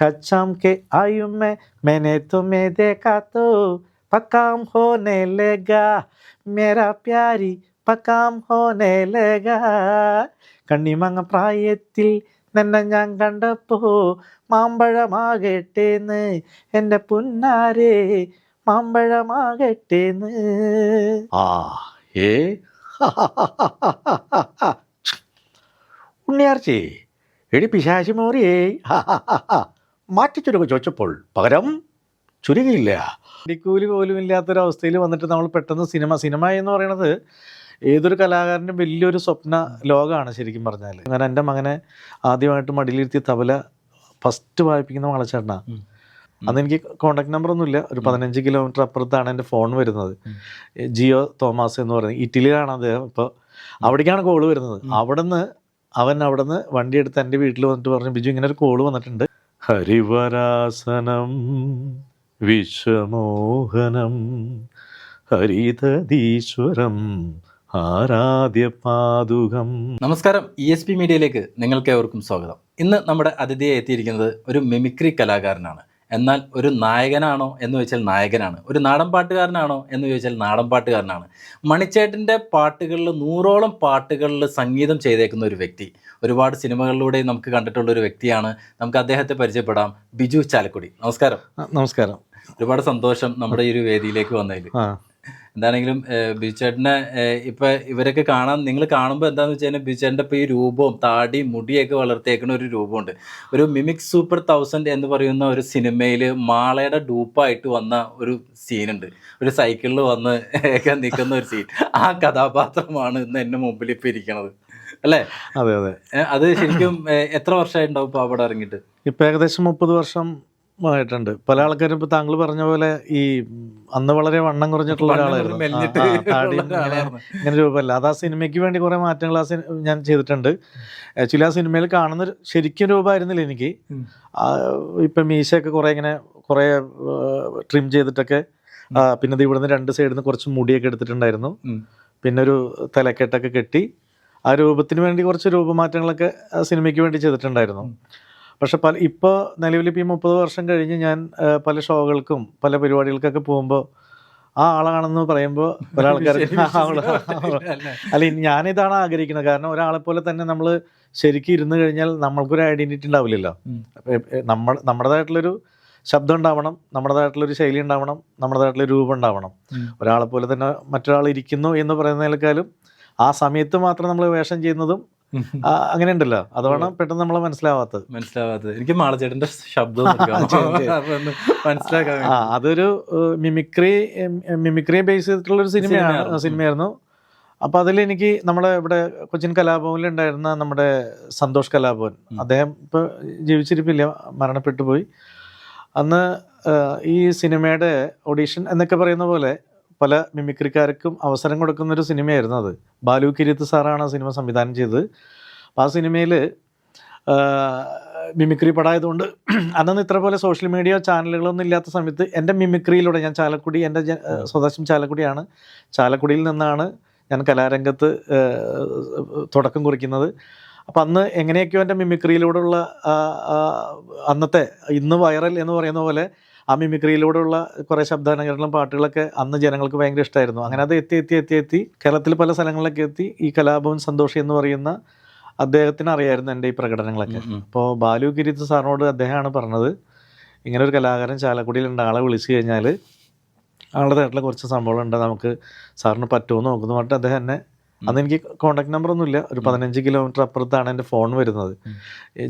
कच्चम के आयु में मैंने तुम्हें देखा तो पकाम होने लगा मेरा प्यारी പക്കാം ഹോനെ ലഗ കണ്ണിമങ്ങ പ്രായത്തിൽ നിന്നെ ഞാൻ കണ്ടപ്പോ മാമ്പഴമാകട്ടേന്ന് എൻ്റെ പുന്നാരെ മാമ്പഴമാകട്ടേന്ന് ആ ഏ ഉണ്ണിയാർച്ചി എടി പിശാശി മോറിയേ മാറ്റിച്ചുരുക്ക ചോദിച്ചപ്പോൾ പകരം ചുരുങ്ങിയില്ല. ഇടിക്കൂലി പോലും ഇല്ലാത്തൊരവസ്ഥയിൽ വന്നിട്ട് നമ്മൾ പെട്ടെന്ന് സിനിമ സിനിമ എന്ന് പറയുന്നത് ഏതൊരു കലാകാരന്റെ വലിയൊരു സ്വപ്ന ലോകമാണ് ശരിക്കും പറഞ്ഞാൽ ഞാൻ എന്റെ മകനെ ആദ്യമായിട്ട് മടിയിലിരുത്തി തബല ഫസ്റ്റ് വായിപ്പിക്കുന്ന വളച്ചേട്ടനാ. അന്ന് എനിക്ക് കോണ്ടാക്ട് നമ്പർ ഒന്നുമില്ല. ഒരു പതിനഞ്ച് കിലോമീറ്റർ അപ്പുറത്താണ് എന്റെ ഫോൺ വരുന്നത്. ജിയോ തോമസ് എന്ന് പറയുന്നത് ഇറ്റലിയിലാണ് അദ്ദേഹം ഇപ്പോൾ അവിടേക്കാണ് കോൾ വരുന്നത്. അവിടുന്ന് അവൻ അവിടുന്ന് വണ്ടി എടുത്ത് എന്റെ വീട്ടിൽ വന്നിട്ട് പറഞ്ഞു ബിജു ഇങ്ങനെ ഒരു കോൾ വന്നിട്ടുണ്ട്. ഹരിവരാസനം വിശ്വമോഹനം ഹരിതീശ്വരം ആരാധ്യ പാതുകം നമസ്കാരം ഇ എസ് പി മീഡിയയിലേക്ക് നിങ്ങൾക്ക് ഏവർക്കും സ്വാഗതം. ഇന്ന് നമ്മുടെ അതിഥിയെ എത്തിയിരിക്കുന്നത് ഒരു മിമിക്രി കലാകാരനാണ്. എന്നാൽ ഒരു നായകനാണോ എന്ന് ചോദിച്ചാൽ നായകനാണ്. ഒരു നാടൻ പാട്ടുകാരനാണോ എന്ന് ചോദിച്ചാൽ നാടൻ പാട്ടുകാരനാണ്. മണിച്ചേട്ടന്റെ പാട്ടുകളിൽ നൂറോളം പാട്ടുകളിൽ സംഗീതം ചെയ്തേക്കുന്ന ഒരു വ്യക്തി ഒരുപാട് സിനിമകളിലൂടെ നമുക്ക് കണ്ടിട്ടുള്ള ഒരു വ്യക്തിയാണ്. നമുക്ക് അദ്ദേഹത്തെ പരിചയപ്പെടാം. ബിജു ചാലക്കുടി. നമസ്കാരം. നമസ്കാരം. ഒരുപാട് സന്തോഷം നമ്മുടെ ഈ ഒരു വേദിയിലേക്ക് വന്നതിൽ. എന്താണെങ്കിലും ബിജുചേട്ടനെ ഇപ്പൊ ഇവരൊക്കെ കാണാൻ നിങ്ങൾ കാണുമ്പോൾ എന്താണെന്ന് വെച്ച് കഴിഞ്ഞാൽ ബിജുചേട്ടന്റെ ഇപ്പൊ ഈ രൂപവും താടി മുടിയൊക്കെ വളർത്തിയേക്കുന്ന ഒരു രൂപമുണ്ട്. ഒരു മിമിക് സൂപ്പർ തൗസൻഡ് എന്ന് പറയുന്ന ഒരു സിനിമയിൽ മാളയുടെ ഡൂപ്പായിട്ട് വന്ന ഒരു സീനുണ്ട്. ഒരു സൈക്കിളിൽ വന്ന് ഒക്കെ നിൽക്കുന്ന ഒരു സീൻ. ആ കഥാപാത്രമാണ് ഇന്ന് എന്റെ മുമ്പിൽ ഇപ്പൊ ഇരിക്കണത്. അല്ലേ? അതെ അതെ. അത് ശരിക്കും എത്ര വർഷമായിട്ടുണ്ടാവും ഇപ്പൊ അവിടെ ഇറങ്ങിയിട്ട്? ഇപ്പം ഏകദേശം മുപ്പത് വർഷം ആയിട്ടുണ്ട് പല ആൾക്കാരും ഇപ്പൊ താങ്കൾ പറഞ്ഞ പോലെ ഈ അന്ന് വളരെ വണ്ണം കുറഞ്ഞിട്ടുള്ള ഒരാളായിരുന്നു. ഇങ്ങനെ. രൂപമല്ല. അത് ആ സിനിമയ്ക്ക് വേണ്ടി കുറെ മാറ്റങ്ങൾ ആ സിനിമ ഞാൻ ചെയ്തിട്ടുണ്ട്. ആക്ച്വലി ആ സിനിമയിൽ കാണുന്ന ശരിക്കും രൂപമായിരുന്നില്ല എനിക്ക്. ഇപ്പൊ മീശയൊക്കെ കുറെ ഇങ്ങനെ കുറെ ട്രിം ചെയ്തിട്ടൊക്കെ പിന്നെ ഇത് ഇവിടുന്ന് രണ്ട് സൈഡിൽ നിന്ന് കുറച്ച് മുടിയൊക്കെ എടുത്തിട്ടുണ്ടായിരുന്നു. പിന്നെ ഒരു തലക്കെട്ടൊക്കെ കെട്ടി ആ രൂപത്തിന് വേണ്ടി കുറച്ച് രൂപമാറ്റങ്ങളൊക്കെ ആ സിനിമയ്ക്ക് വേണ്ടി ചെയ്തിട്ടുണ്ടായിരുന്നു. പക്ഷെ പല ഇപ്പോൾ നിലവിൽ ഇപ്പോൾ ഈ മുപ്പത് വർഷം കഴിഞ്ഞ് ഞാൻ പല ഷോകൾക്കും പല പരിപാടികൾക്കൊക്കെ പോകുമ്പോൾ ആ ആളാണെന്ന് പറയുമ്പോൾ പറ്റില്ല, അല്ലേ? ഞാനിതാണ് ആഗ്രഹിക്കുന്നത്. കാരണം ഒരാളെ പോലെ തന്നെ നമ്മൾ ശരിക്കും ഇരുന്ന് കഴിഞ്ഞാൽ നമ്മൾക്കൊരു ഐഡന്റിറ്റി ഉണ്ടാവില്ലല്ലോ. നമ്മൾ നമ്മുടേതായിട്ടുള്ളൊരു ശബ്ദം ഉണ്ടാവണം നമ്മുടേതായിട്ടുള്ളൊരു ശൈലി ഉണ്ടാവണം നമ്മുടേതായിട്ടുള്ള രൂപം ഉണ്ടാവണം. ഒരാളെ പോലെ തന്നെ മറ്റൊരാൾ ഇരിക്കുന്നു എന്ന് പറയുന്നതിനേക്കാളും ആ സമയത്ത് മാത്രം നമ്മൾ വേഷം ചെയ്യുന്നതും അങ്ങനെ ഉണ്ടല്ലോ അതാണ് പെട്ടെന്ന് നമ്മളെ മനസ്സിലാവാത്തത്. മനസ്സിലാവാത്തത്. എനിക്ക് മാളചേട്ടന്റെ ശബ്ദം മനസ്സിലാക്കാൻ അതൊരു മിമിക്രി മിമിക്രിയെ ബേസ് ചെയ്തിട്ടുള്ള ഒരു സിനിമയാണ് സിനിമയായിരുന്നു. സിനിമയായിരുന്നു. അപ്പൊ അതിൽ എനിക്ക് നമ്മുടെ ഇവിടെ കൊച്ചിൻ കലാഭവനിൽ ഉണ്ടായിരുന്ന നമ്മുടെ സന്തോഷ് കലാഭവൻ അദ്ദേഹം ഇപ്പൊ ജീവിച്ചിരിപ്പില്ല മരണപ്പെട്ടു പോയി. അന്ന് ഈ സിനിമയുടെ ഓഡീഷൻ എന്നൊക്കെ പറയുന്ന പോലെ പല മിമിക്രിക്കാർക്കും അവസരം കൊടുക്കുന്ന ഒരു സിനിമയായിരുന്നു അത്. ബാലു കിരീത്ത് സാറാണ് ആ സിനിമ സംവിധാനം ചെയ്തത്. അപ്പോൾ ആ സിനിമയിൽ മിമിക്രി പടമായതുകൊണ്ട് അന്നൊന്നും ഇത്ര പോലെ സോഷ്യൽ മീഡിയ ചാനലുകളൊന്നും ഇല്ലാത്ത സമയത്ത് എന്റെ മിമിക്രിയിലൂടെ ഞാൻ ചാലക്കുടി എന്റെ സ്വദേശം ചാലക്കുടിയാണ്. ചാലക്കുടിയിൽ നിന്നാണ് ഞാൻ കലാരംഗത്ത് തുടക്കം കുറിക്കുന്നത്. അപ്പം അന്ന് എങ്ങനെയൊക്കെയോ എന്റെ മിമിക്രിയിലൂടെയുള്ള അന്നത്തെ ഇന്ന് വൈറൽ എന്ന് പറയുന്ന പോലെ ആ മിമിക്രിയിലൂടെയുള്ള കുറേ ശബ്ദാനുകരണം പാട്ടുകളൊക്കെ അന്ന് ജനങ്ങൾക്ക് ഭയങ്കര ഇഷ്ടമായിരുന്നു അങ്ങനെ അത് എത്തി എത്തി എത്തി എത്തി. കേരളത്തിൽ പല സ്ഥലങ്ങളിലൊക്കെ എത്തി. ഈ കലാഭവൻ സന്തോഷി എന്ന് പറയുന്ന അദ്ദേഹത്തിന് അറിയായിരുന്നു എന്റെ ഈ പ്രകടനങ്ങളൊക്കെ. അപ്പോൾ ബാലു ഗിരിത്ത് സാറിനോട് അദ്ദേഹമാണ് പറഞ്ഞത് ഇങ്ങനെ ഒരു കലാകാരൻ ചാലക്കുടിയിലുണ്ട് ആളെ വിളിച്ചു കഴിഞ്ഞാൽ ആളുടെ നാട്ടിലെ കുറച്ച് സംഭവങ്ങളുണ്ട് നമുക്ക് സാറിന് പറ്റുമോ നോക്കുന്നു. പറഞ്ഞിട്ട് അദ്ദേഹം എന്നെ അന്ന് എനിക്ക് കോണ്ടാക്ട് നമ്പർ ഒന്നുമില്ല. ഒരു പതിനഞ്ച് കിലോമീറ്റർ അപ്പുറത്താണ് എന്റെ ഫോൺ വരുന്നത്.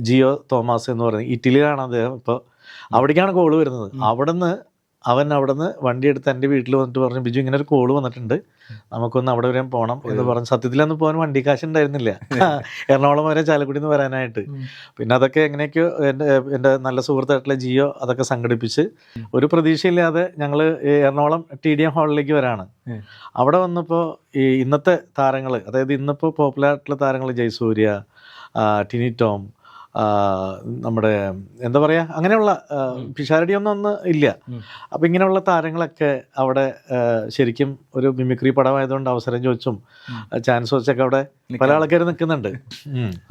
ജിയോ തോമസ് എന്ന് പറയുന്നത് ഇറ്റലിയിലാണ് അദ്ദേഹം. ഇപ്പോൾ അവിടേക്കാണ് കോൾ വരുന്നത്. അവിടുന്ന് അവൻ അവിടുന്ന് വണ്ടി എടുത്ത് എന്റെ വീട്ടിൽ വന്നിട്ട് പറഞ്ഞു ബിജു ഇങ്ങനെ ഒരു കോൾ വന്നിട്ടുണ്ട്. നമുക്കൊന്ന് അവിടെ വരെ പോകണം എന്ന് പറഞ്ഞു. സത്യത്തിൽ അന്ന് പോകാൻ വണ്ടി കാശ് ഉണ്ടായിരുന്നില്ല എറണാകുളം വരെ ചാലക്കുടി നിന്ന് വരാനായിട്ട് പിന്നെ അതൊക്കെ എങ്ങനെയൊക്കെയോ എന്റെ എന്റെ നല്ല സുഹൃത്തായിട്ടുള്ള ജിയോ അതൊക്കെ സംഘടിപ്പിച്ച് ഒരു പ്രതീക്ഷയില്ലാതെ ഞങ്ങൾ എറണാകുളം ടി ഡി എം ഹാളിലേക്ക് വരാണ്. അവിടെ വന്നപ്പോൾ ഈ ഇന്നത്തെ താരങ്ങൾ അതായത് ഇന്നിപ്പോൾ പോപ്പുലർ ആയിട്ടുള്ള താരങ്ങൾ ജയസൂര്യ ടിനി ടോം നമ്മുടെ എന്താ പറയുക അങ്ങനെയുള്ള പിഷാരടി ഒന്നും അന്ന് ഇല്ല. അപ്പം ഇങ്ങനെയുള്ള താരങ്ങളൊക്കെ അവിടെ ശരിക്കും ഒരു മിമിക്രി പടമായതുകൊണ്ട് അവസരം ചോദിച്ചും ചാൻസ് വെച്ചൊക്കെ അവിടെ പല ആൾക്കാർ നിൽക്കുന്നുണ്ട്.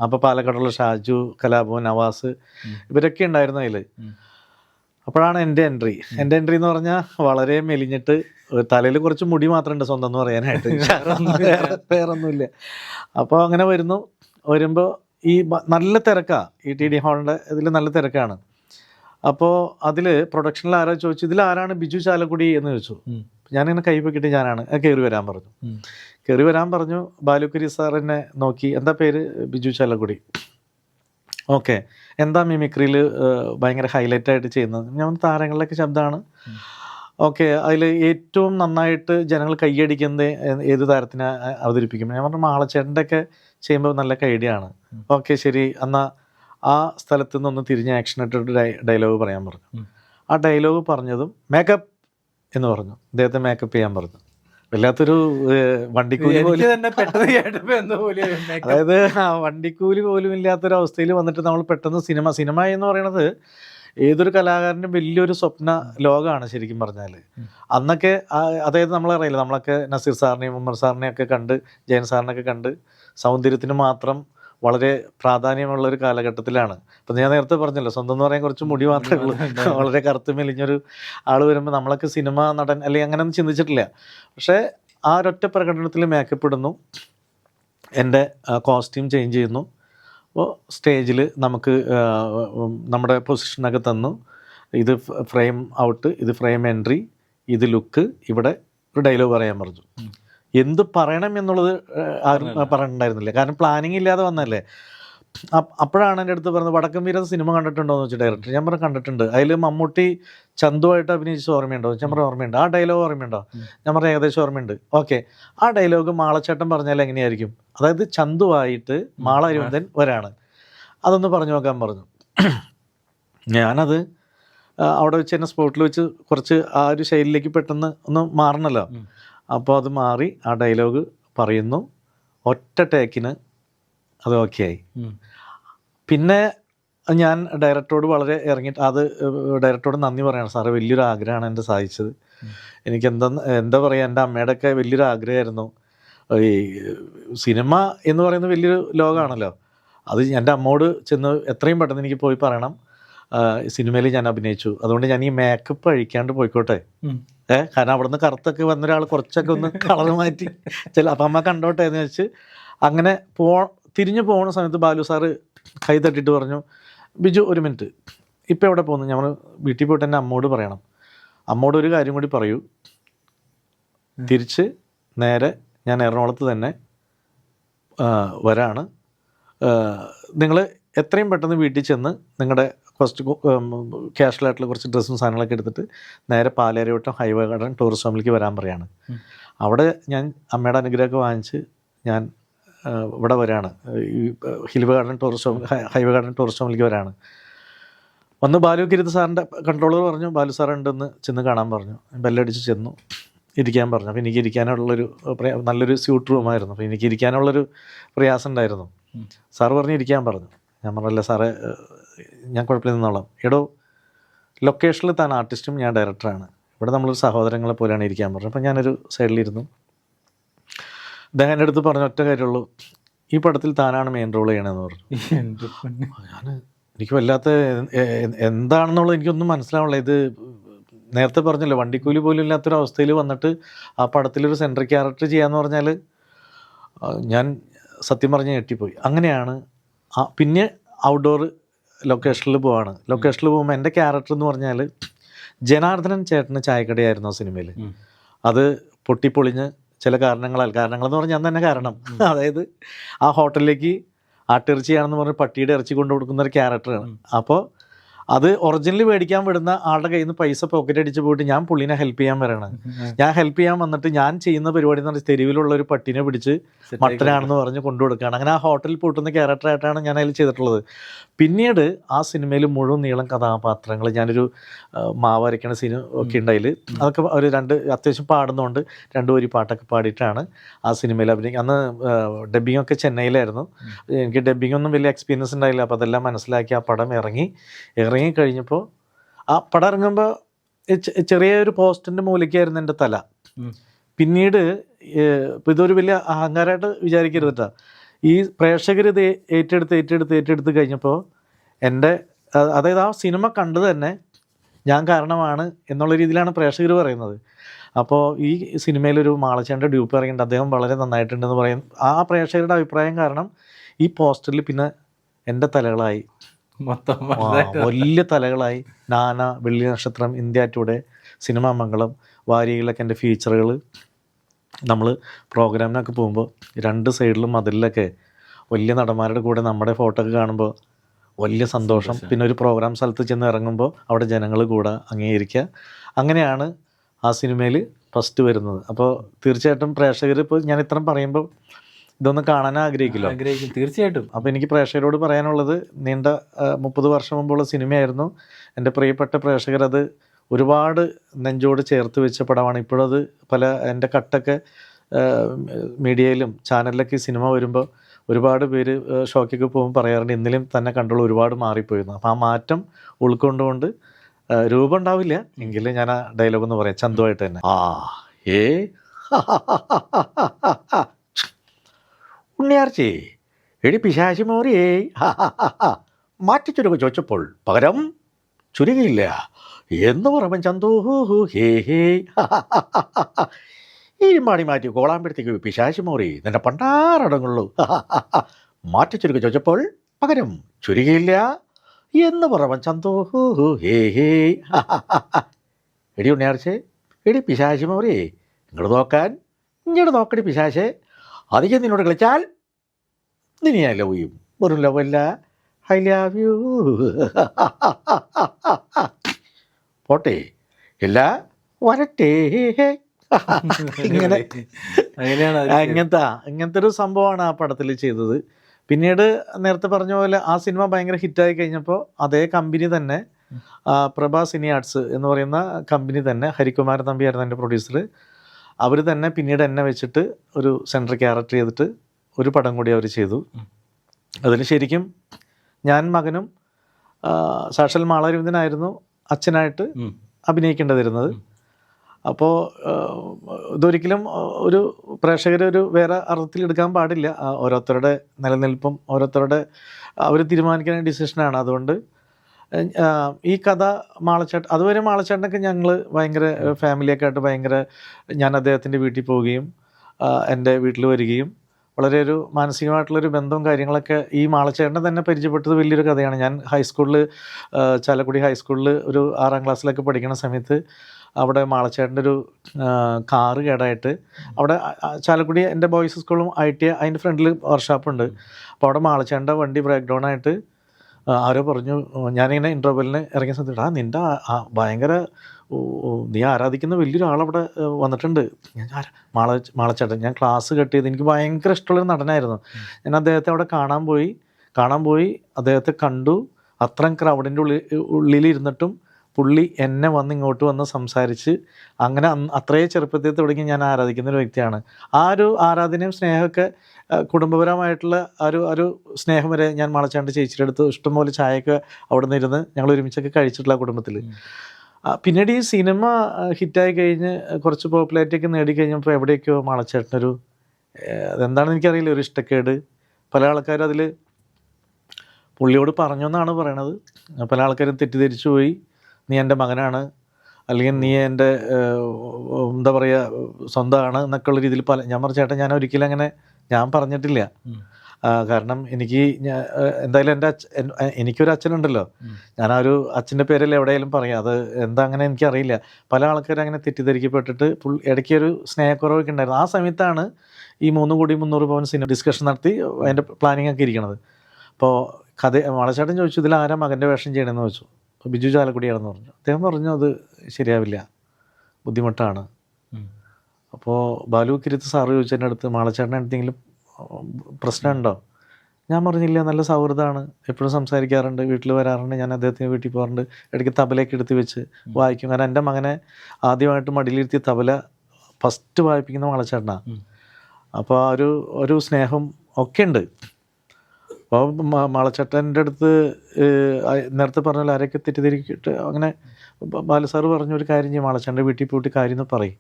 അപ്പോൾ പാലക്കാടുള്ള ഷാജു കലാഭവൻ നവാസ് ഇവരൊക്കെ ഉണ്ടായിരുന്നു അതിൽ അപ്പോഴാണ് എന്റെ എൻട്രി. എന്റെ എൻട്രി എന്ന് പറഞ്ഞാൽ വളരെ മെലിഞ്ഞിട്ട് തലയിൽ കുറച്ച് മുടി മാത്രം ഉണ്ട് സ്വന്തം എന്ന് പറയാനായിട്ട്. വേറെ വേറൊന്നുമില്ല. അപ്പോൾ അങ്ങനെ വരുന്നു. വരുമ്പോൾ ഈ നല്ല തിരക്കാണ് ഈ ടി ഡി ഹാളിന്റെ ഇതിൽ നല്ല തിരക്കാണ്. അപ്പോൾ അതിൽ പ്രൊഡക്ഷനിൽ ആരാ ചോദിച്ചു ഇതിൽ ആരാണ് ബിജു ചാലക്കുടി എന്ന് ചോദിച്ചു. ഞാനിങ്ങനെ കൈ പൊക്കിയിട്ട് ഞാനാണ്. "ആ, കയറി വരാൻ പറഞ്ഞു. കയറി വരാൻ പറഞ്ഞു ബാലുക്കുരി സാർ എന്നെ നോക്കി. എന്താ പേര്? ബിജു ചാലക്കുടി. ഓക്കെ. എന്താ മിമിക്രിയിൽ ഭയങ്കര ഹൈലൈറ്റ് ആയിട്ട് ചെയ്യുന്നത്? ഞാൻ താരങ്ങളിലൊക്കെ ശബ്ദമാണ്. ഓക്കെ. അതിൽ ഏറ്റവും നന്നായിട്ട് ജനങ്ങൾ കൈയടിക്കുന്നത് ഏത് താരത്തിനെ അവതരിപ്പിക്കും ഞാൻ പറഞ്ഞു മാളച്ചേട്ടന്റെ ഒക്കെ ചെയ്യുമ്പോൾ നല്ല കൈഡിയാണ്. ഓക്കെ ശരി. എന്നാൽ ആ സ്ഥലത്ത് നിന്നൊന്ന് തിരിഞ്ഞ് ആക്ഷൻ ഇട്ടിട്ട് ഡയലോഗ് പറയാൻ പറഞ്ഞു. ആ ഡയലോഗ് പറഞ്ഞതും മേക്കപ്പ് എന്ന് പറഞ്ഞു. അദ്ദേഹത്തെ മേക്കപ്പ് ചെയ്യാൻ പറഞ്ഞു. വല്ലാത്തൊരു വണ്ടിക്കൂലി പോലും അതായത് ആ വണ്ടിക്കൂലി പോലും ഇല്ലാത്തൊരു അവസ്ഥയിൽ വന്നിട്ട് നമ്മൾ പെട്ടെന്ന് സിനിമ സിനിമ എന്ന് പറയുന്നത് ഏതൊരു കലാകാരനും വലിയൊരു സ്വപ്ന ലോകമാണ് ശരിക്കും പറഞ്ഞാൽ അന്നൊക്കെ അതായത് നമ്മളറിയില്ല നമ്മളൊക്കെ നസീർ സാറിനെയും ഉമ്മർ സാറിനെയും ഒക്കെ കണ്ട് ജയൻ സാറിനെയൊക്കെ കണ്ട് സൗന്ദര്യത്തിന് മാത്രം വളരെ പ്രാധാന്യമുള്ള ഒരു കാലഘട്ടത്തിലാണ്. ഇപ്പം ഞാൻ നേരത്തെ പറഞ്ഞല്ലോ സ്വന്തം എന്ന് പറയാൻ കുറച്ച് മുടി മാത്രമേ ഉള്ളൂ. വളരെ കറുത്ത് മെലിഞ്ഞൊരു ആൾ വരുമ്പോൾ നമ്മളൊക്കെ സിനിമ നടൻ അല്ലെങ്കിൽ അങ്ങനെയൊന്നും ചിന്തിച്ചിട്ടില്ല. പക്ഷേ ആ ഒരൊറ്റ പ്രകടനത്തിൽ മേക്കപ്പ് ഇടുന്നു എന്റെ കോസ്റ്റ്യൂം ചേഞ്ച് ചെയ്യുന്നു. അപ്പോൾ സ്റ്റേജിൽ നമുക്ക് നമ്മുടെ പൊസിഷനൊക്കെ തന്നു. ഇത് ഫ്രെയിം ഔട്ട് ഇത് ഫ്രെയിം എൻട്രി ഇത് ലുക്ക് ഇവിടെ ഒരു ഡയലോഗ് പറയാൻ പറഞ്ഞു. എന്ത് പറയണം എന്നുള്ളത് ആരും. പറഞ്ഞിട്ടുണ്ടായിരുന്നില്ല. കാരണം പ്ലാനിങ് ഇല്ലാതെ വന്നല്ലേ അപ്പ- അപ്പോഴാണ് എന്റെ അടുത്ത് പറഞ്ഞത് വടക്കം വീരൻ സിനിമ കണ്ടിട്ടുണ്ടോ എന്ന് വെച്ചാൽ ഡയറക്ടർ ഞാൻ പറഞ്ഞു കണ്ടിട്ടുണ്ട്. അതിൽ മമ്മൂട്ടി ചന്തുവായിട്ട് അഭിനയിച്ച ഓർമ്മയുണ്ടോ? ഞാൻ പറഞ്ഞു ഓർമ്മയുണ്ട്. ആ ഡയലോഗ് ഓർമ്മയുണ്ടോ? ഞാൻ പറഞ്ഞു ഏകദേശം ഓർമ്മയുണ്ട്. ഓക്കെ ആ ഡയലോഗ് മാളച്ചേട്ടൻ പറഞ്ഞാൽ എങ്ങനെയായിരിക്കും? അതായത് ചന്തുവായിട്ട് മാള അരവിന്ദൻ ഒരാണ് അതൊന്ന് പറഞ്ഞു നോക്കാൻ പറഞ്ഞു. ഞാനത് അവിടെ വെച്ച് തന്നെ സ്പോട്ടിൽ വെച്ച് കുറച്ച് ആ ഒരു ശൈലിയിലേക്ക് പെട്ടെന്ന് ഒന്ന് മാറണമല്ലോ ഉം. അപ്പോൾ അത് മാറി ആ ഡയലോഗ് പറയുന്നു. ഒറ്റ ടേക്കിന് അത് ഓക്കെ ആയി പിന്നെ ഞാൻ ഡയറക്ടറോട് വളരെ ഇറങ്ങിയിട്ട് അത് ഡയറക്ടറോട് നന്ദി പറയണം സാറേ വലിയൊരു ആഗ്രഹമാണ് എന്റെ സാധിച്ചത് എനിക്ക് എന്താ എന്താ പറയുക എന്റെ അമ്മയുടെ ഒക്കെ വലിയൊരു ആഗ്രഹമായിരുന്നു. ഈ സിനിമ എന്ന് പറയുന്നത് വലിയൊരു ലോകമാണല്ലോ. അത് എന്റെ അമ്മോട് ചെന്ന് എത്രയും പെട്ടെന്ന് എനിക്ക് പോയി പറയണം. സിനിമയിൽ ഞാൻ അഭിനയിച്ചു. അതുകൊണ്ട് ഞാൻ ഈ മേക്കപ്പ് അഴിക്കാണ്ട് പോയിക്കോട്ടെ. ഏഹ് കാരണം അവിടുന്ന് കറുത്തൊക്കെ വന്ന ഒരാൾ കുറച്ചൊക്കെ ഒന്ന് കളർ മാറ്റി. ചില അപ്പം അമ്മ കണ്ടോട്ടെ എന്ന് വെച്ച് അങ്ങനെ പോ തിരിഞ്ഞു പോകുന്ന സമയത്ത് ബാലു സാറ് കൈ തട്ടിട്ട് പറഞ്ഞു ബിജു ഒരു മിനിറ്റ്. ഇപ്പം എവിടെ പോകുന്നു ഞങ്ങൾ വീട്ടിൽ പോയിട്ട് എന്റെ അമ്മോട് പറയണം. അമ്മോട് ഒരു കാര്യം കൂടി പറയൂ. തിരിച്ച് നേരെ ഞാൻ എറണാകുളത്ത് തന്നെ വരാണ്. നിങ്ങൾ എത്രയും പെട്ടെന്ന് വീട്ടിൽ ചെന്ന് നിങ്ങളുടെ കുറച്ച് ക്യാഷ്വലായിട്ടുള്ള കുറച്ച് ഡ്രസ്സും സാധനങ്ങളൊക്കെ എടുത്തിട്ട് നേരെ പാലേരവട്ടം ഹൈവേ ഗാർഡൻ ടൂറിസ്റ്റ് ഹോമിലേക്ക് വരാൻ പറയാണ്. അവിടെ ഞാൻ അമ്മയുടെ അനുഗ്രഹമൊക്കെ വാങ്ങിച്ച് ഞാൻ ഇവിടെ വരാണ്. ഈ hill way garden tourist home highway garden tourist ഹോമിലേക്ക് വരാണ്. വന്ന് ബാലു കിരുത്ത് സാറിന്റെ കൺട്രോളർ പറഞ്ഞു ബാലു സാർ ഉണ്ടെന്ന് ചെന്ന് കാണാൻ പറഞ്ഞു. ബെല്ലടിച്ച് ചെന്നു. ഇരിക്കാൻ പറഞ്ഞു. അപ്പോൾ എനിക്ക് ഇരിക്കാനുള്ളൊരു നല്ലൊരു സ്യൂട്ട് റൂമായിരുന്നു അപ്പോൾ എനിക്ക് ഇരിക്കാനുള്ളൊരു പ്രയാസം ഉണ്ടായിരുന്നു. സാർ പറഞ്ഞ് ഇരിക്കാൻ പറഞ്ഞു. ഞാൻ പറഞ്ഞല്ല സാറേ ഞാൻ കുഴപ്പമില്ല നിന്നോളാം. എടോ ലൊക്കേഷനിൽ താൻ ആർട്ടിസ്റ്റും ഞാൻ ഡയറക്ടറാണ് ഇവിടെ നമ്മളൊരു സഹോദരങ്ങളെ പോലെയാണ് ഇരിക്കാൻ പറഞ്ഞത്. അപ്പോൾ ഞാനൊരു സൈഡിലിരുന്നു. അദ്ദേഹം എന്റെ അടുത്ത് പറഞ്ഞ ഒറ്റ കാര്യമുള്ളൂ. ഈ പടത്തിൽ താനാണ് മെയിൻ റോൾ ചെയ്യണമെന്ന് പറഞ്ഞു. ഞാൻ എനിക്ക് വല്ലാത്ത എന്താണെന്നുള്ളത് എനിക്കൊന്നും മനസ്സിലാവണില്ല. ഇത് നേരത്തെ പറഞ്ഞല്ലോ വണ്ടിക്കൂലി പോലും ഇല്ലാത്തൊരു അവസ്ഥയിൽ വന്നിട്ട് ആ പടത്തിലൊരു സെൻട്രൽ ക്യാരക്ടർ ചെയ്യാന്ന് പറഞ്ഞാൽ ഞാൻ സത്യം പറഞ്ഞ് ഞെട്ടിപ്പോയി. അങ്ങനെയാണ് പിന്നെ ഔട്ട്ഡോർ ലൊക്കേഷനിൽ പോവാണ്. ലൊക്കേഷനിൽ പോകുമ്പോൾ എന്റെ ക്യാരക്ടർ എന്ന് പറഞ്ഞാൽ ജനാർദ്ദനൻ ചേട്ടന് ചായക്കടയായിരുന്നു ആ സിനിമയിൽ. അത് പൊട്ടിപ്പൊളിഞ്ഞ് ചില കാരണങ്ങളാൽ കാരണങ്ങളെന്ന് പറഞ്ഞാൽ ഞാൻ തന്നെ കാരണം. അതായത് ആ ഹോട്ടലിലേക്ക് ആട്ടിറച്ചിയാണെന്ന് പറഞ്ഞ് പട്ടിയുടെ ഇറച്ചി കൊണ്ടു കൊടുക്കുന്ന ഒരു ക്യാരക്ടറാണ്. അപ്പോൾ അത് ഒറിജിനൽ മേടിക്കാൻ വിടുന്ന ആളുടെ കയ്യിൽ നിന്ന് പൈസ പോക്കറ്റ് അടിച്ച് പോയിട്ട് ഞാൻ പുള്ളിനെ ഹെൽപ്പ് ചെയ്യാൻ വരണം. ഞാൻ ഹെൽപ്പ് ചെയ്യാൻ വന്നിട്ട് ഞാൻ ചെയ്യുന്ന പരിപാടി എന്ന് പറഞ്ഞാൽ തെരുവിലുള്ള ഒരു പട്ടിനെ പിടിച്ച് മട്ടനാണെന്ന് പറഞ്ഞ് കൊണ്ടു കൊടുക്കുകയാണ്. അങ്ങനെ ആ ഹോട്ടലിൽ പൂട്ടുന്ന ക്യാരക്ടറായിട്ടാണ് ഞാൻ അതിൽ ചെയ്തിട്ടുള്ളത്. പിന്നീട് ആ സിനിമയിൽ മുഴുവൻ നീളം കഥാപാത്രങ്ങൾ ഞാനൊരു മാവ് മാവരയ്ക്കണ സീൻ ഒക്കെ ഉണ്ടായിൽ അതൊക്കെ ഒരു രണ്ട് അത്യാവശ്യം പാടുന്നതുകൊണ്ട് രണ്ടു വരി പാട്ടൊക്കെ പാടിയിട്ടാണ് ആ സിനിമയിൽ അഭിനയിക്കുക അന്ന് ഡബ്ബിംഗ് ഒക്കെ ചെന്നൈയിലായിരുന്നു. എനിക്ക് ഡബ്ബിംഗ് ഒന്നും വലിയ എക്സ്പീരിയൻസ് ഉണ്ടായില്ല. അപ്പോൾ അതെല്ലാം മനസ്സിലാക്കി ആ പടം ഇറങ്ങി ഇറങ്ങി കഴിഞ്ഞപ്പോൾ ആ പടം ഇറങ്ങുമ്പോൾ ചെറിയൊരു പോസ്റ്റിന്റെ മൂലയ്ക്കായിരുന്നു എന്റെ തല. പിന്നീട് ഇപ്പോൾ ഇതൊരു വലിയ അഹങ്കാരമായിട്ട് വിചാരിക്കരുത് കേട്ടോ ഈ പ്രേക്ഷകർ ഇത് ഏറ്റെടുത്ത് ഏറ്റെടുത്ത് ഏറ്റെടുത്ത് കഴിഞ്ഞപ്പോൾ എന്റെ അതായത് ആ സിനിമ കണ്ടു തന്നെ ഞാൻ കാരണമാണ് എന്നുള്ള രീതിയിലാണ് പ്രേക്ഷകർ പറയുന്നത്. അപ്പോൾ ഈ സിനിമയിലൊരു മാളച്ചേന്റെ ഡ്യൂപ്പ് ഇറങ്ങിയിട്ട് അദ്ദേഹം വളരെ നന്നായിട്ടുണ്ടെന്ന് പറയും ആ പ്രേക്ഷകരുടെ അഭിപ്രായം കാരണം ഈ പോസ്റ്ററിൽ പിന്നെ എന്റെ തലകളായി. മൊത്തം വലിയ തലകളായി. Nana Velli Nakshatram India today cinema Mangalam വാരികളൊക്കെ എന്റെ ഫീച്ചറുകൾ നമ്മൾ പ്രോഗ്രാമിനൊക്കെ പോകുമ്പോൾ രണ്ട് സൈഡിലും മതിലൊക്കെ വലിയ നടന്മാരുടെ കൂടെ നമ്മുടെ ഫോട്ടോ ഒക്കെ കാണുമ്പോൾ വലിയ സന്തോഷം. പിന്നെ ഒരു പ്രോഗ്രാം സ്ഥലത്ത് ചെന്ന് ഇറങ്ങുമ്പോൾ അവിടെ ജനങ്ങൾ കൂടെ അംഗീകരിക്കുക. അങ്ങനെയാണ് ആ സിനിമയിൽ ഫസ്റ്റ് വരുന്നത്. അപ്പോൾ തീർച്ചയായിട്ടും പ്രേക്ഷകർ ഇപ്പോൾ ഞാൻ ഇത്രയും പറയുമ്പോൾ ഇതൊന്ന് കാണാൻ ആഗ്രഹിക്കില്ല. ആഗ്രഹിക്കും. തീർച്ചയായിട്ടും. അപ്പോൾ എനിക്ക് പ്രേക്ഷകരോട് പറയാനുള്ളത് നീണ്ട മുപ്പത് വർഷം മുമ്പുള്ള സിനിമയായിരുന്നു. എന്റെ പ്രിയപ്പെട്ട പ്രേക്ഷകർ അത് ഒരുപാട് നെഞ്ചോട് ചേർത്ത് വെച്ച പടമാണ്. ഇപ്പോഴത് പല എന്റെ കട്ടൊക്കെ മീഡിയയിലും ചാനലിലൊക്കെ ഈ സിനിമ വരുമ്പോൾ ഒരുപാട് പേര് ഷോക്കൊക്കെ പോകുമ്പോൾ പറയാറുണ്ട് ഇന്നലെയും തന്നെ കണ്ടുള്ള ഒരുപാട് മാറിപ്പോയിരുന്നു അപ്പോൾ ആ മാറ്റം ഉൾക്കൊണ്ടുകൊണ്ട് രൂപം ഉണ്ടാവില്ല. എങ്കിലും ഞാൻ ആ ഡയലോഗ് ഒന്ന് പറയാം. ചന്തുവായിട്ട് തന്നെ. ആ ഏ? ഉണ്ണിയാർച്ചി എടി പിശാശി മോറിയേ മാറ്റി ചുരുക്ക് ചോദിച്ചപ്പോൾ പകരം ചുരുകയില്ല എന്ന് പറയുമ്പം ചന്തു ഹൂ ഹൂ ഹേ മാടി മാറ്റി കോളാമ്പഴത്തേക്ക് പിശാശി മോറി നിന്റെ പണ്ടാറടങ്ങുള്ളൂ മാറ്റി ചുരുക്ക് ചോദിച്ചപ്പോൾ പകരം ചുരുകയില്ല എന്ന് പറയുമ്പം ചന്തു ഹൂ ഹൂ ഹേ എടി ഉണ്ണിയാർച്ചേ എടി പിശാശി മോറി ഇങ്ങോട്ട് നോക്കാൻ ഇങ്ങോട്ട് നോക്കടി പിശാശേ അധികം നിന്നോട് കളിച്ചാൽ നിന്നെ ഞാൻ ലവ് ചെയ്യും. വെറും ലവ് അല്ല. ഐ ലവ് യു പോട്ടെ. ഇല്ല വരട്ടെ. ഇങ്ങനെ അങ്ങനത്തെ അങ്ങനത്തെ ഒരു സംഭവമാണ് ആ പടത്തിൽ ചെയ്തത്. പിന്നീട് നേരത്തെ പറഞ്ഞ പോലെ ആ സിനിമ ഭയങ്കര ഹിറ്റായി കഴിഞ്ഞപ്പോൾ അതേ കമ്പനി തന്നെ പ്രഭ സിനി ആർട്സ് എന്ന് പറയുന്ന കമ്പനി തന്നെ ഹരികുമാരൻ തമ്പിയായിരുന്നു എന്റെ പ്രൊഡ്യൂസർ അവർ തന്നെ പിന്നീട് എന്നെ വെച്ചിട്ട് ഒരു സെൻട്രൽ ക്യാരക്ടർ ചെയ്തിട്ട് ഒരു പടം കൂടി അവർ ചെയ്തു. അതിൽ ശരിക്കും ഞാൻ മകനും സാക്ഷൽ മാളരവിന്ദനായിരുന്നു അച്ഛനായിട്ട് അഭിനയിക്കേണ്ടതിരുന്നത്. അപ്പോൾ ഇതൊരിക്കലും ഒരു പ്രേക്ഷകരെ ഒരു വേറെ അർത്ഥത്തിൽ എടുക്കാൻ പാടില്ല. ഓരോരുത്തരുടെ നിലനിൽപ്പും ഓരോരുത്തരുടെ അവർ തീരുമാനിക്കുന്ന ഡിസിഷനാണ് അതുകൊണ്ട് ഈ കഥ മാളച്ചേട്ടൻ അതുവരെ മാളച്ചേട്ടനൊക്കെ ഞങ്ങൾ ഭയങ്കര ഫാമിലിയൊക്കെ ആയിട്ട് ഭയങ്കര ഞാൻ അദ്ദേഹത്തിന്റെ വീട്ടിൽ പോവുകയും എന്റെ വീട്ടിൽ വരികയും വളരെ ഒരു മാനസികമായിട്ടുള്ളൊരു ബന്ധവും കാര്യങ്ങളൊക്കെ ഈ മാളച്ചേട്ടനെ തന്നെ പരിചയപ്പെട്ടത് വലിയൊരു കഥയാണ്. ഞാൻ ഹൈസ്കൂളിൽ ചാലക്കുടി ഹൈസ്കൂളിൽ ഒരു ആറാം ക്ലാസ്സിലൊക്കെ പഠിക്കുന്ന സമയത്ത് അവിടെ മാളച്ചേട്ടന്റെ ഒരു കാറ് കേടായിട്ട് അവിടെ ചാലക്കുടി എന്റെ ബോയ്സ് സ്കൂളും ഐ ടി അതിന്റെ ഫ്രണ്ടിൽ വർക്ക്ഷോപ്പുണ്ട് അപ്പോൾ അവിടെ മാളച്ചേട്ടന്റെ വണ്ടി ബ്രേക്ക് ഡൗൺ ആയിട്ട് ആരോ പറഞ്ഞു ഞാനിങ്ങനെ ഇന്റർവെല്ലിന് ഇറങ്ങിയ സമയത്ത് ആ നിന്റെ ഭയങ്കര നീ ആരാധിക്കുന്ന വലിയൊരു ആളവിടെ ഏ, വന്നിട്ടുണ്ട്. ഞാൻ മാള മാളച്ചേട്ടൻ ഞാൻ ക്ലാസ് കട്ട് ചെയ്ത് എനിക്ക് ഭയങ്കര ഇഷ്ടമുള്ളൊരു നടനായിരുന്നു. ഞാൻ അദ്ദേഹത്തെ അവിടെ കാണാൻ പോയി. കാണാൻ പോയി അദ്ദേഹത്തെ കണ്ടു. അത്രയും ക്രൗഡിന്റെ ഉള്ളിൽ ഉള്ളിലിരുന്നിട്ടും പുള്ളി എന്നെ വന്ന് ഇങ്ങോട്ട് വന്ന് സംസാരിച്ച് അങ്ങനെ അത്രയും ചെറുപ്പത്തിൽ തുടങ്ങി ഞാൻ ആരാധിക്കുന്ന ഒരു വ്യക്തിയാണ്. ആ ഒരു ആരാധനയും സ്നേഹമൊക്കെ കുടുംബപരമായിട്ടുള്ള ആ ഒരു ഒരു സ്നേഹം വരെ ഞാൻ മളച്ചാണ്ട് ചേച്ചിയുടെ അടുത്ത് ഇഷ്ടംപോലെ ചായയൊക്കെ അവിടെ നിന്ന് ഇരുന്ന് ഞങ്ങൾ ഒരുമിച്ചൊക്കെ കഴിച്ചിട്ടുള്ള കുടുംബത്തിൽ. പിന്നീട് ഈ സിനിമ ഹിറ്റായി കഴിഞ്ഞ് കുറച്ച് പോപ്പുലാരിറ്റി ഒക്കെ നേടിക്കഴിഞ്ഞപ്പോൾ എവിടെയൊക്കെയോ മളച്ചേട്ടനൊരു അതെന്താണെന്ന് എനിക്കറിയില്ല ഒരു ഇഷ്ടക്കേട്. പല ആൾക്കാരും അതിൽ പുള്ളിയോട് പറഞ്ഞു എന്നാണ് പറയണത്. പല ആൾക്കാരും തെറ്റിദ്ധരിച്ചു പോയി നീ എന്റെ മകനാണ് അല്ലെങ്കിൽ നീ എന്റെ എന്താ പറയുക സ്വന്തമാണ് എന്നൊക്കെയുള്ള രീതിയിൽ പല ഞാൻ പറഞ്ഞ ചേട്ടാ ഞാൻ ഒരിക്കലും അങ്ങനെ ഞാൻ പറഞ്ഞിട്ടില്ല. കാരണം എനിക്ക് എന്തായാലും എന്റെ അച്ഛൻ എനിക്കൊരു അച്ഛനുണ്ടല്ലോ. ഞാൻ ആ ഒരു അച്ഛന്റെ പേരല്ലേ എവിടെയെങ്കിലും പറയാം. അത് എന്താ അങ്ങനെ എനിക്കറിയില്ല. പല ആൾക്കാരും അങ്ങനെ തെറ്റിദ്ധരിക്കപ്പെട്ടിട്ട് ഫുൾ ഇടയ്ക്ക് ഒരു സ്നേഹക്കുറവൊക്കെ ഉണ്ടായിരുന്നു. ആ സമയത്താണ് ഈ മൂന്ന് കോടി മുന്നൂറ് പവൻ സിനിമ ഡിസ്കഷൻ നടത്തി അതിന്റെ പ്ലാനിങ് ഒക്കെ ഇരിക്കണത്. അപ്പോൾ കഥ വളച്ചേട്ടൻ ചോദിച്ചു ഇതിൽ ആരാ മകന്റെ വേഷം ചെയ്യണമെന്ന് ചോദിച്ചു. ബിജു ചാലക്കുടിയാണെന്ന് പറഞ്ഞു. അദ്ദേഹം പറഞ്ഞു അത് ശരിയാവില്ല. ബുദ്ധിമുട്ടാണ്. അപ്പോൾ ബാലു കിരുത്ത് സാറ് ചോദിച്ചതിന്റെ അടുത്ത് മാളച്ചേട്ടൻ എന്തെങ്കിലും പ്രശ്നമുണ്ടോ? ഞാൻ പറഞ്ഞില്ല നല്ല സൗഹൃദമാണ്. എപ്പോഴും സംസാരിക്കാറുണ്ട്. വീട്ടിൽ വരാറുണ്ട്. ഞാൻ അദ്ദേഹത്തിന് വീട്ടിൽ പോകാറുണ്ട്. ഇടയ്ക്ക് തബലയൊക്കെ എടുത്ത് വെച്ച് വായിക്കും. കാരണം എന്റെ മകനെ ആദ്യമായിട്ട് മടിയിലിരുത്തി തബല ഫസ്റ്റ് വായിപ്പിക്കുന്ന മാളച്ചേട്ടനാണ് അപ്പോൾ ആ ഒരു ഒരു സ്നേഹം ഒക്കെ ഉണ്ട്. അപ്പോൾ മാളച്ചട്ടന്റെ അടുത്ത് നേരത്തെ പറഞ്ഞ പോലെ ആരെയൊക്കെ തെറ്റിദ്ധരിക്കിട്ട് അങ്ങനെ ബാലസാറ് പറഞ്ഞ ഒരു കാര്യം ചെയ്യും മാളച്ചേട്ടന്റെ വീട്ടിൽ പോയിട്ട് കാര്യം എന്ന് പറയും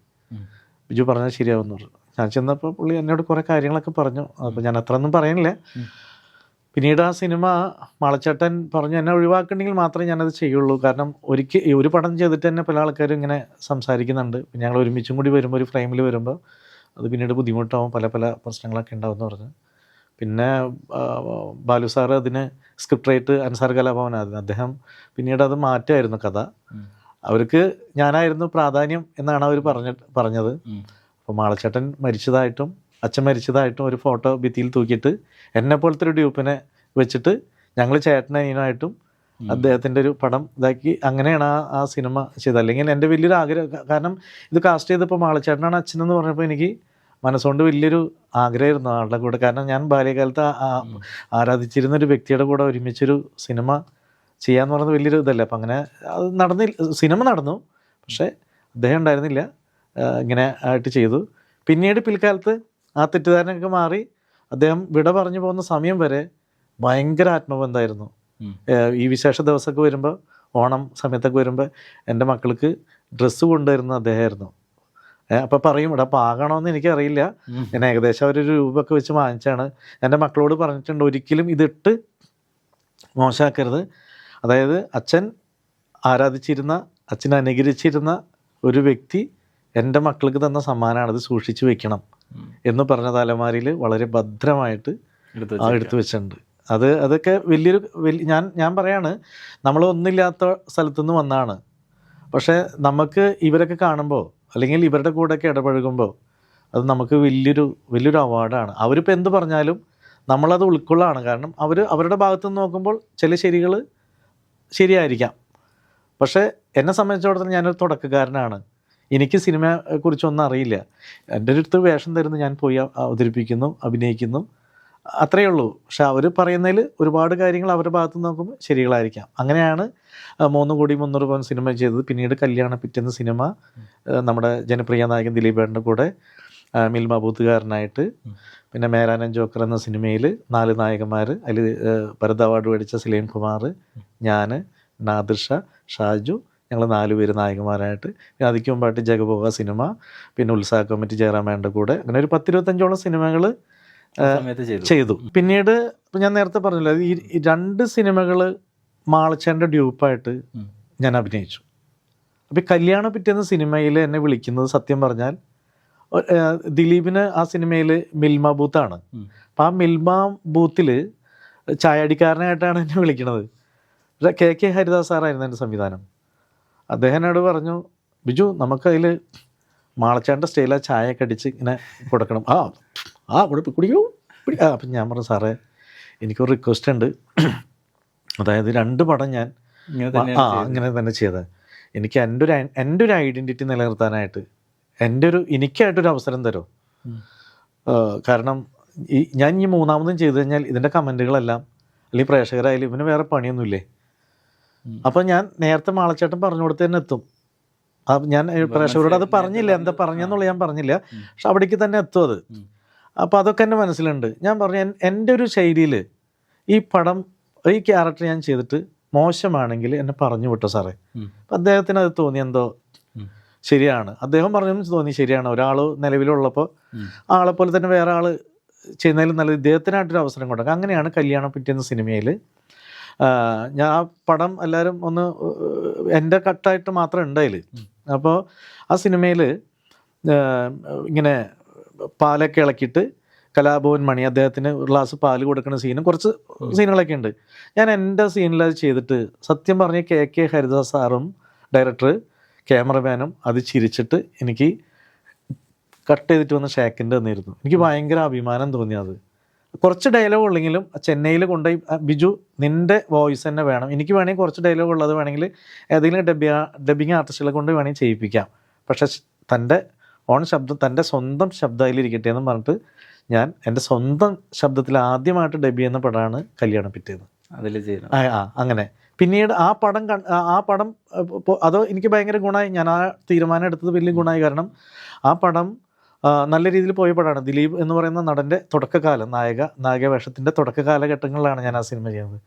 ബിജു പറഞ്ഞാൽ ശരിയാവുമെന്ന് പറഞ്ഞു. ഞാൻ ചെന്നപ്പോൾ പുള്ളി എന്നോട് കുറേ കാര്യങ്ങളൊക്കെ പറഞ്ഞു. അപ്പോൾ ഞാൻ അത്ര ഒന്നും പറയുന്നില്ല പിന്നീട് ആ സിനിമ മാളച്ചട്ടൻ പറഞ്ഞു എന്നെ ഒഴിവാക്കണമെങ്കിൽ മാത്രമേ ഞാനത് ചെയ്യുള്ളൂ. കാരണം ഒരിക്കൽ ഒരു പടം ചെയ്തിട്ട് തന്നെ പല ആൾക്കാരും ഇങ്ങനെ സംസാരിക്കുന്നുണ്ട്. ഞങ്ങൾ ഒരുമിച്ചും കൂടി വരുമ്പോൾ ഒരു ഫ്രെയിമിൽ വരുമ്പോൾ അത് പിന്നീട് ബുദ്ധിമുട്ടാവും പല പല പ്രശ്നങ്ങളൊക്കെ ഉണ്ടാവും എന്ന് പറഞ്ഞു. പിന്നെ ബാലു സാർ അതിന് സ്ക്രിപ്റ്റ് റൈറ്റ് അൻസാർ കലാഭവനായിരുന്നു അദ്ദേഹം പിന്നീട് അത് മാറ്റമായിരുന്നു കഥ. അവർക്ക് ഞാനായിരുന്നു പ്രാധാന്യം എന്നാണ് അവർ പറഞ്ഞ പറഞ്ഞത്. അപ്പോൾ മാളച്ചേട്ടൻ മരിച്ചതായിട്ടും അച്ഛൻ മരിച്ചതായിട്ടും ഒരു ഫോട്ടോ ഭിത്തിയിൽ തൂക്കിയിട്ട് എന്നെ പോലത്തെ ഒരു ഡ്യൂപ്പിനെ വെച്ചിട്ട് ഞങ്ങൾ ചേട്ടനീനായിട്ടും ഉം. അദ്ദേഹത്തിന്റെ ഒരു പടം ഇതാക്കി അങ്ങനെയാണ് ആ ആ സിനിമ ചെയ്തത്. അല്ലെങ്കിൽ എന്റെ വലിയൊരു ആഗ്രഹം കാരണം ഇത് കാസ്റ്റ് ചെയ്തപ്പോൾ മാളച്ചേട്ടനാണ് അച്ഛനെന്ന് പറഞ്ഞപ്പോൾ എനിക്ക് മനസ്സുകൊണ്ട് വലിയൊരു ആഗ്രഹമായിരുന്നു ആളുടെ കൂടെ. കാരണം ഞാൻ ബാല്യകാലത്ത്. ആരാധിച്ചിരുന്ന ഒരു വ്യക്തിയുടെ കൂടെ ഒരുമിച്ചൊരു സിനിമ ചെയ്യാന്ന് പറയുന്നത് വലിയൊരു ഇതല്ലേ. അപ്പം അങ്ങനെ അത് നടന്നില്ല. സിനിമ നടന്നു. പക്ഷേ അദ്ദേഹം ഉണ്ടായിരുന്നില്ല. ഇങ്ങനെ ആയിട്ട് ചെയ്തു. പിന്നീട് പിൽക്കാലത്ത് ആ തെറ്റിദ്ധാരണയൊക്കെ മാറി അദ്ദേഹം വിട പറഞ്ഞു പോകുന്ന സമയം വരെ ഭയങ്കര ആത്മബന്ധമായിരുന്നു. ഈ വിശേഷ ദിവസമൊക്കെ വരുമ്പോൾ ഓണം സമയത്തൊക്കെ വരുമ്പോൾ എന്റെ മക്കൾക്ക് ഡ്രസ്സ് കൊണ്ടുവരുന്ന അദ്ദേഹമായിരുന്നു. അപ്പോൾ പറയും ഇവിടെ പാകണമെന്ന് എനിക്കറിയില്ല. ഞാൻ ഏകദേശം ഒരു രൂപമൊക്കെ വെച്ച് വാങ്ങിച്ചാണ്. എന്റെ മക്കളോട് പറഞ്ഞിട്ടുണ്ട് ഒരിക്കലും ഇതിട്ട് മോശമാക്കരുത്. അതായത് അച്ഛൻ ആരാധിച്ചിരുന്ന അച്ഛൻ അനുകരിച്ചിരുന്ന ഒരു വ്യക്തി എന്റെ മക്കൾക്ക് തന്ന സമ്മാനമാണ് അത് സൂക്ഷിച്ചു വെക്കണം എന്ന് പറഞ്ഞ തലമാരിയിൽ വളരെ ഭദ്രമായിട്ട് എടുത്ത് വെച്ചിട്ടുണ്ട്. അത് അതൊക്കെ വലിയൊരു വലിയ ഞാൻ ഞാൻ പറയാണ് നമ്മൾ ഒന്നില്ലാത്ത സ്ഥലത്തുനിന്ന് വന്നാണ്. പക്ഷേ നമുക്ക് ഇവരൊക്കെ കാണുമ്പോൾ അല്ലെങ്കിൽ ഇവരുടെ കൂടെയൊക്കെ ഇടപഴകുമ്പോൾ അത് നമുക്ക് വലിയൊരു വലിയൊരു അവാർഡാണ്. അവരിപ്പോൾ എന്ത് പറഞ്ഞാലും നമ്മളത് ഉൾക്കൊള്ളാണ്. കാരണം അവർ അവരുടെ ഭാഗത്തു നിന്ന് നോക്കുമ്പോൾ ചില ശരികൾ ശരിയായിരിക്കാം. പക്ഷേ എന്നെ സംബന്ധിച്ചിടത്തോളം ഞാനൊരു തുടക്കക്കാരനാണ്. എനിക്ക് സിനിമയെക്കുറിച്ചൊന്നും അറിയില്ല. എന്റെ അടുത്ത് വേഷം തരുന്നു ഞാൻ പോയി അവതരിപ്പിക്കുന്നു അഭിനയിക്കുന്നു. അത്രയേ ഉള്ളൂ. പക്ഷെ അവർ പറയുന്നതിൽ ഒരുപാട് കാര്യങ്ങൾ അവരുടെ ഭാഗത്ത് നിന്ന് നോക്കുമ്പോൾ ശരികളായിരിക്കാം. അങ്ങനെയാണ് മൂന്ന് കോടി മുന്നൂറ് പവൻ സിനിമ ചെയ്തത്. പിന്നീട് കല്യാണ പിറ്റെന്ന സിനിമ നമ്മുടെ ജനപ്രിയ നായകൻ ദിലീപേട്ടന്റെ കൂടെ മിൽമ ബൂത്തുകാരനായിട്ട് പിന്നെ മേരാനൻ ജോക്കർ എന്ന സിനിമയിൽ നാല് നായകന്മാർ അതിൽ ഭരത് അവാർഡ് മേടിച്ച സലീം കുമാർ ഞാൻ നാദിർഷ ഷാജു ഞങ്ങൾ നാല് പേര് നായകന്മാരായിട്ട്. പിന്നെ അതിക്ക് മുമ്പായിട്ട് ജഗബോഗ സിനിമ പിന്നെ ഉത്സാഹ കമ്മിറ്റി ജയറാമേന്റെ കൂടെ. അങ്ങനെ ഒരു പത്തിരുപത്തഞ്ചോളം സിനിമകൾ ചെയ്തു. പിന്നീട് ഞാൻ നേരത്തെ പറഞ്ഞല്ലോ ഈ രണ്ട് സിനിമകൾ മാളച്ചേന്റെ ഡ്യൂപ്പായിട്ട്. ഞാൻ അഭിനയിച്ചു. അപ്പോൾ കല്യാണ പിറ്റേന്ന് സിനിമയിൽ എന്നെ വിളിക്കുന്നത് സത്യം പറഞ്ഞാൽ ദിലീപിന് ആ സിനിമയിൽ മിൽമ ബൂത്താണ്. അപ്പം ആ മിൽമ ബൂത്തിൽ ചായടിക്കാരനായിട്ടാണ് എന്നെ വിളിക്കുന്നത് കെ കെ ഹരിദാസ് സാറായിരുന്നു എന്റെ സംവിധാനം. അദ്ദേഹം എന്നോട് പറഞ്ഞു ബിജു നമുക്കതിൽ മാളച്ചാന്റെ സ്റ്റൈലാ ചായയൊക്കെ കടിച്ച് ഇങ്ങനെ കൊടുക്കണം. ആ ആ കുടി കുടിക്കൂ. കുടി ആ അപ്പം ഞാൻ പറഞ്ഞു സാറേ എനിക്കൊരു റിക്വസ്റ്റ് ഉണ്ട്. അതായത് രണ്ട് പടം ഞാൻ ആ അങ്ങനെ തന്നെ ചെയ്തത്. എനിക്ക് എന്റെ ഒരു എന്റെ ഒരു ഐഡന്റിറ്റി നിലനിർത്താനായിട്ട് എന്റെ ഒരു എനിക്കായിട്ടൊരു അവസരം തരുമോ കാരണം ഈ ഞാൻ ഈ മൂന്നാമതും ചെയ്തു കഴിഞ്ഞാൽ ഇതിന്റെ കമന്റുകളെല്ലാം അല്ലെങ്കിൽ പ്രേക്ഷകരായാലും ഇവന് വേറെ പണിയൊന്നുമില്ലേ. അപ്പം ഞാൻ നേരത്തെ മാളച്ചേട്ടൻ പറഞ്ഞു കൊടുത്ത് തന്നെ എത്തും. അപ്പം ഞാൻ പ്രേക്ഷകരോട് അത് പറഞ്ഞില്ല. എന്താ പറഞ്ഞെന്നുള്ള ഞാൻ പറഞ്ഞില്ല. പക്ഷെ അവിടേക്ക് തന്നെ എത്തും അത്. അപ്പോൾ അതൊക്കെ എന്റെ മനസ്സിലുണ്ട്. ഞാൻ പറഞ്ഞു എന്റെ ഒരു ശൈലിയിൽ ഈ പടം ഈ ക്യാരക്ടർ ഞാൻ ചെയ്തിട്ട് മോശമാണെങ്കിൽ എന്നെ പറഞ്ഞു വിട്ടോ സാറേ. അപ്പം അദ്ദേഹത്തിന് അത് തോന്നി എന്തോ ശരിയാണ്. അദ്ദേഹം പറഞ്ഞു തോന്നി ശരിയാണ്. ഒരാൾ നിലവിലുള്ളപ്പോൾ. ആളെ പോലെ തന്നെ വേറെ ആൾ ചെയ്യുന്നതിൽ നല്ല ഇദ്ദേഹത്തിനായിട്ടൊരു അവസരം കൊടുക്കുക അങ്ങനെയാണ് കല്യാണം പിറ്റേന്ന് സിനിമയിൽ ഞാൻ ആ പടം എല്ലാവരും ഒന്ന് എന്റെ കട്ടായിട്ട് മാത്രം ഉണ്ടായില്ല അതിൽ അപ്പോൾ ആ സിനിമയിൽ ഇങ്ങനെ പാലൊക്കെ ഇളക്കിയിട്ട് കലാഭവൻ മണി അദ്ദേഹത്തിന് ഒരു ഗ്ലാസ് പാൽ കൊടുക്കുന്ന സീനും കുറച്ച് സീനുകളൊക്കെ ഉണ്ട്. ഞാൻ എന്റെ സീനിൽ അത് ചെയ്തിട്ട് സത്യം പറഞ്ഞ കെ കെ ഹരിദാസ് സാറും ഡയറക്ടർ ക്യാമറമാനും അത് ചിരിച്ചിട്ട് എനിക്ക് കട്ട് ചെയ്തിട്ട് വന്ന ഷാക്കിന്റെ തന്നിരുന്നു. എനിക്ക് ഭയങ്കര അഭിമാനം തോന്നി അത് കുറച്ച് ഡയലോഗ് ഉള്ളെങ്കിലും ചെന്നൈയിൽ കൊണ്ടുപോയി "ആ, ബിജു നിന്റെ വോയിസ് തന്നെ വേണം. എനിക്ക് വേണമെങ്കിൽ കുറച്ച് ഡയലോഗ് ഉള്ളത് വേണമെങ്കിൽ ഏതെങ്കിലും ഡബി ഡബിങ് ആർട്ടിസ്റ്റുകളെ കൊണ്ട് വേണമെങ്കിൽ ചെയ്യിപ്പിക്കാം. പക്ഷെ തന്റെ ഓൺ ശബ്ദം തന്റെ സ്വന്തം ശബ്ദം അതിലിരിക്കട്ടെ എന്ന് പറഞ്ഞിട്ട് ഞാൻ എന്റെ സ്വന്തം ശബ്ദത്തിൽ ആദ്യമായിട്ട് ഡെബി എന്ന പടമാണ് കല്യാണം പിറ്റേന്ന്. അതിൽ ചെയ്യുന്നത് ആ അങ്ങനെ. പിന്നീട് ആ പടം ആ- പടം അത് എനിക്ക് ഭയങ്കര ഗുണമായി. ഞാൻ ആ തീരുമാനം എടുത്തത് വലിയ ഗുണമായി. കാരണം ആ പടം നല്ല രീതിയിൽ പോയ പടമാണ്. ദിലീപ് എന്ന് പറയുന്ന നടന്റെ തുടക്കകാലം നായക നായക വേഷത്തിന്റെ തുടക്ക കാലഘട്ടങ്ങളിലാണ് ഞാൻ ആ സിനിമ ചെയ്യുന്നത്.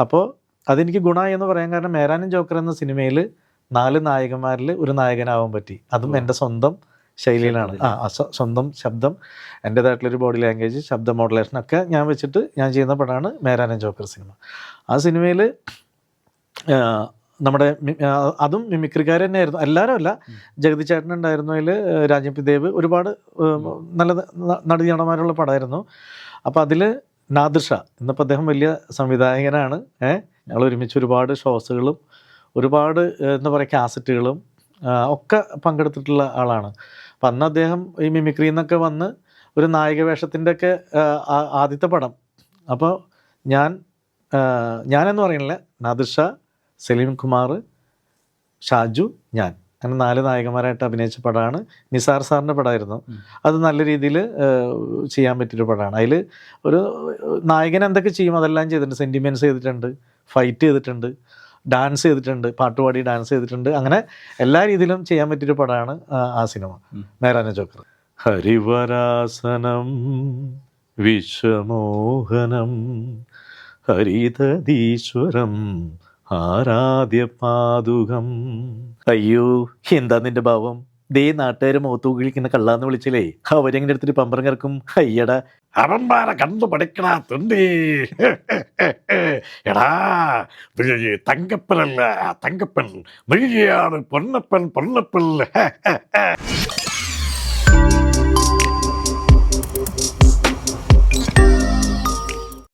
അപ്പോൾ അതെനിക്ക് ഗുണമായി എന്ന് പറയാൻ കാരണം മേരാനും ജോക്കർ എന്ന സിനിമയിൽ നാല് നായകന്മാരിൽ ഒരു നായകനാവാൻ പറ്റി. അതും എന്റെ സ്വന്തം ശൈലിയിലാണ്. ആ ആ, സ്വ- സ്വന്തം ശബ്ദം എന്റേതായിട്ടുള്ളൊരു ബോഡി ലാംഗ്വേജ് ശബ്ദ മോഡുലേഷൻ ഒക്കെ ഞാൻ വെച്ചിട്ട് ഞാൻ ചെയ്യുന്ന പടമാണ് മേരാനൻ ജോക്കർ സിനിമ. ആ സിനിമയിൽ നമ്മുടെ അതും മിമിക്രിക്കാർ തന്നെയായിരുന്നു. എല്ലാവരും അല്ല ജഗതി ചേട്ടൻ ഉണ്ടായിരുന്നു അതിൽ രാജീവ് ദേവ് ഒരുപാട് നല്ല ന- നടീനടന്മാരുള്ള പടമായിരുന്നു. അപ്പോൾ അതിൽ നാദിർഷ ഇന്നിപ്പോൾ അദ്ദേഹം വലിയ സംവിധായകനാണ്. ഏഹ് ഞങ്ങൾ ഒരുമിച്ച് ഒരുപാട് ഷോസുകളും ഒരുപാട് എന്താ പറയുക കാസറ്റുകളും ഒക്കെ പങ്കെടുത്തിട്ടുള്ള ആളാണ്. അപ്പം അന്ന് അദ്ദേഹം ഈ മിമിക്രി എന്നൊക്കെ വന്ന് ഒരു നായിക വേഷത്തിന്റെ ഒക്കെ ആദ്യത്തെ പടം. അപ്പോൾ ഞാൻ ഞാനെന്ന് പറയുന്നില്ല. നാദിർഷ സലീം കുമാർ ഷാജു ഞാൻ. അങ്ങനെ നാല് നായകന്മാരായിട്ട് അഭിനയിച്ച പടമാണ്. നിസാർ സാറിന്റെ പടമായിരുന്നു. അത് നല്ല രീതിയിൽ ചെയ്യാൻ പറ്റിയൊരു പടമാണ്. അതിൽ ഒരു നായകൻ എന്തൊക്കെ ചെയ്യും അതെല്ലാം ചെയ്തിട്ടുണ്ട്. സെന്റിമെന്റ്സ് ചെയ്തിട്ടുണ്ട്. ഫൈറ്റ് ചെയ്തിട്ടുണ്ട്. ഡാൻസ് ചെയ്തിട്ടുണ്ട് പാട്ടുപാടി ഡാൻസ് ചെയ്തിട്ടുണ്ട്. അങ്ങനെ എല്ലാ രീതിയിലും ചെയ്യാൻ പറ്റിയൊരു പടമാണ് ആ, സിനിമ. നേരാന മേരാന ചോക്കർ ഹരിവരാസനം വിശ്വമോഹനം ഹരിതീശ്വരം ആരാധ്യ പാതുകം അയ്യോ എന്താ നിന്റെ ഭാവം? ദേ നാട്ടുകാരെ മുഖത്ത് കിളിക്കുന്ന കള്ളാന്ന് വിളിച്ചില്ലേ? അവരെങ്ങനെ എടുത്തിട്ട് പമ്പറം കിറക്കും? അയ്യടാ. അവന്മാരെ കണ്ടു പഠിക്കണ തുണ്ടി. എടാ നീ തങ്കപ്പനല്ല തങ്കപ്പൻ. നീയാണ് പൊന്നപ്പൻ പൊന്നപ്പൻ.